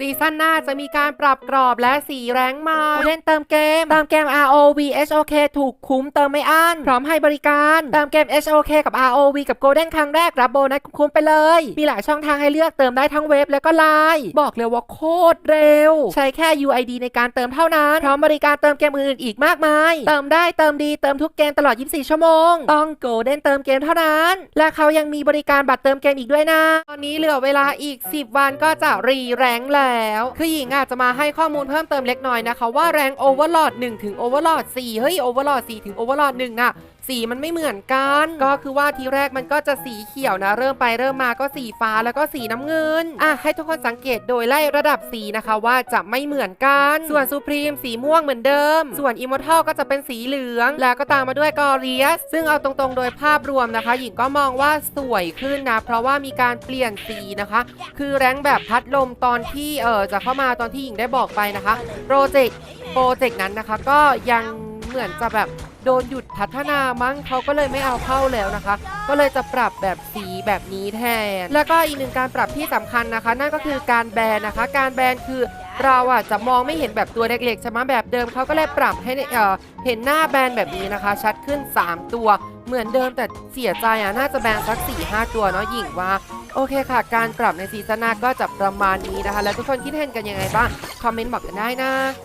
ซีซั่นหน้าจะมีการปรับกรอบและสีแรงมาผู้เล่นเติมเกม เติมเกม ROV HOK ถูกคุ้มเติมไม่อั้นพร้อมให้บริการ เติมเกม HOK กับ ROV กับ Golden ครั้งแรก รับโบนัสคุ้มๆไปเลย มีหลายช่องทางให้เลือกเติมได้ทั้งเว็บและก็ไลน์บอกเลยว่าโคตรเร็ว ใช้แค่ UID ในการเติมเท่านั้น พร้อมบริการเติมเกมอื่นๆอีกมากมาย เติมได้เติมดีเติมทุกเกมตลอด 24 ชั่วโมง ต้อง Golden เติมเกมเท่านั้น และเขายังมีบริการบัตรเติมเกมอีกด้วยนะ ตอนนี้เหลือเวลาอีก 10 วันก็จะรีแรงค์แล้ว คือหญิงอาจจะมาให้ข้อมูลเพิ่มเติมเล็กน้อยนะคะ ว่าแรงโอเวอร์ลอด1ถึงโอเวอร์ลอด4เฮ้ยโอเวอร์ลอด4ถึงโอเวอร์ลอด1น่ะสีมันไม่เหมือนกัน ก็คือว่าทีแรกมันก็จะสีเขียวนะ เริ่มไปเริ่มมาก็สีฟ้าแล้วก็สีน้ำเงินอะให้ทุกคนสังเกตโดยไล่ระดับสีนะคะว่าจะไม่เหมือนกัน ส่วนซูพรีมสีม่วงเหมือนเดิม ส่วนอิมมอร์ทัลก็จะเป็นสีเหลือง แล้วก็ตามมาด้วยกอริเอสซึ่งเอาตรงๆ โดยภาพรวมนะคะ หญิงก็มองว่าสวยขึ้นนะ เพราะว่ามีการเปลี่ยนสีนะคะ คือแรงแบบพัดลมตอนที่เออจะเข้ามาตอนที่หญิงได้บอกไปนะคะโปรเจกต์โปรเจกต์นั้นนะคะ ก็ยังเหมือนจะแบบโดนหยุดพัฒนามั้งเขาก็เลยไม่เอาเข้าแล้วนะคะ ก็เลยจะปรับแบบสีแบบนี้แทน แล้วก็อีกหนึ่งการปรับที่สำคัญนะคะ นั่นก็คือการแบนนะคะ การแบนคือเราอะจะมองไม่เห็นแบบตัวเล็กๆใช่ไหมแบบเดิมเขาก็เลยปรับให้เเห็นหน้าแบนแบบนี้นะคะ ชัดขึ้น 3 ตัว เหมือนเดิมแต่เสียใจอะน่าจะแบนสัก 4-5 ตัวเนาะหญิงว่า โอเคค่ะ การปรับในซีซั่นหน้าก็จะประมาณนี้นะคะ แล้วทุกคนคิดเห็นกันยังไงบ้าง คอมเมนต์บอกกันได้นะ